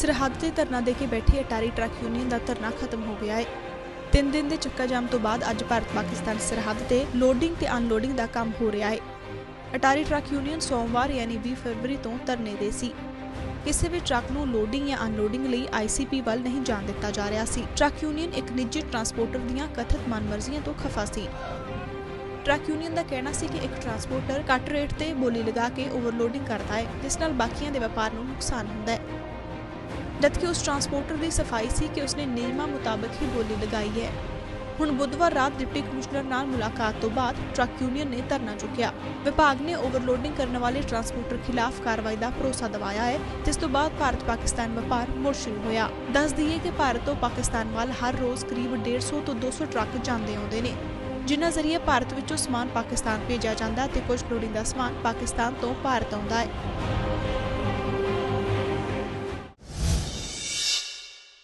ਸਰਹੱਦ ਤੇ ਧਰਨਾ ਦੇ ਕੇ ਬੈਠੀ ਅਟਾਰੀ ਟਰੱਕ ਯੂਨੀਅਨ ਦਾ ਧਰਨਾ ਖਤਮ ਹੋ ਗਿਆ ਹੈ। ਤਿੰਨ ਦਿਨ ਦੇ ਚੱਕਾ ਜਾਮ ਤੋਂ ਬਾਅਦ ਅੱਜ ਭਾਰਤ ਪਾਕਿਸਤਾਨ ਸਰਹੱਦ ਤੇ ਲੋਡਿੰਗ ਤੇ ਅਨਲੋਡਿੰਗ ਦਾ ਕੰਮ ਹੋ ਰਿਹਾ ਹੈ। ਅਟਾਰੀ ਟਰੱਕ ਯੂਨੀਅਨ ਸੋਮਵਾਰ ਯਾਨੀ 20 ਫਰਵਰੀ ਤੋਂ ਧਰਨੇ ਦੇ ਸੀ। ਕਿਸੇ ਵੀ ਟਰੱਕ ਨੂੰ ਲੋਡਿੰਗ ਜਾਂ ਅਨਲੋਡਿੰਗ ਲਈ ਆਈਸੀਪੀ ਵੱਲ ਨਹੀਂ ਜਾਣ ਦਿੱਤਾ ਜਾ ਰਿਹਾ ਸੀ। ਟਰੱਕ ਯੂਨੀਅਨ ਇੱਕ ਨਿੱਜੀ ਟਰਾਂਸਪੋਰਟਰ ਦੀਆਂ ਕਥਿਤ ਮਨਮਰਜ਼ੀਆਂ ਤੋਂ ਖਫਾ ਸੀ। ਟਰੱਕ ਯੂਨੀਅਨ ਦਾ ਕਹਿਣਾ ਸੀ ਕਿ ਇੱਕ ਟਰਾਂਸਪੋਰਟਰ ਘੱਟ ਰੇਟ ਤੇ ਬੋਲੀ ਲਗਾ ਕੇ ਓਵਰਲੋਡਿੰਗ ਕਰਦਾ ਹੈ, ਜਿਸ ਨਾਲ ਬਾਕੀਆਂ ਦੇ ਵਪਾਰ ਨੂੰ ਨੁਕਸਾਨ ਹੁੰਦਾ ਹੈ। ਜਦਕਿ ਉਸ ਟਰਾਂਸਪੋਰਟਰ ਦੀ ਸਫ਼ਾਈ ਸੀ ਕਿ ਉਸਨੇ ਨਿਯਮਾਂ ਮੁਤਾਬਕ ਹੀ ਬੋਲੀ ਲਗਾਈ ਹੈ। ਹੁਣ ਬੁੱਧਵਾਰ ਰਾਤ ਡਿਪਟੀ ਕਮਿਸ਼ਨਰ ਨਾਲ ਮੁਲਾਕਾਤ ਤੋਂ ਬਾਅਦ ਟਰੱਕ ਯੂਨੀਅਨ ਨੇ ਧਰਨਾ ਚੁੱਕਿਆ। ਵਿਭਾਗ ਨੇ ਓਵਰਲੋਡਿੰਗ ਕਰਨ ਵਾਲੇ ਟਰਾਂਸਪੋਰਟਰ ਖਿਲਾਫ ਕਾਰਵਾਈ ਦਾ ਭਰੋਸਾ ਦਿਵਾਇਆ ਹੈ, ਜਿਸ ਤੋਂ ਬਾਅਦ ਭਾਰਤ ਪਾਕਿਸਤਾਨ ਵਪਾਰ ਮੁੜ ਸ਼ੁਰੂ ਹੋਇਆ। ਦੱਸ ਦਈਏ ਕਿ ਭਾਰਤ ਤੋਂ ਪਾਕਿਸਤਾਨ ਵੱਲ ਹਰ ਰੋਜ਼ ਕਰੀਬ 150 ਤੋਂ 200 ਟਰੱਕ ਜਾਂਦੇ ਆਉਂਦੇ ਨੇ, ਜਿਨ੍ਹਾਂ ਜ਼ਰੀਏ ਭਾਰਤ ਵਿੱਚੋਂ ਸਮਾਨ ਪਾਕਿਸਤਾਨ ਭੇਜਿਆ ਜਾਂਦਾ ਤੇ ਕੁਝ ਲੋੜੀਂਦਾ ਸਮਾਨ ਪਾਕਿਸਤਾਨ ਤੋਂ ਭਾਰਤ ਆਉਂਦਾ ਹੈ।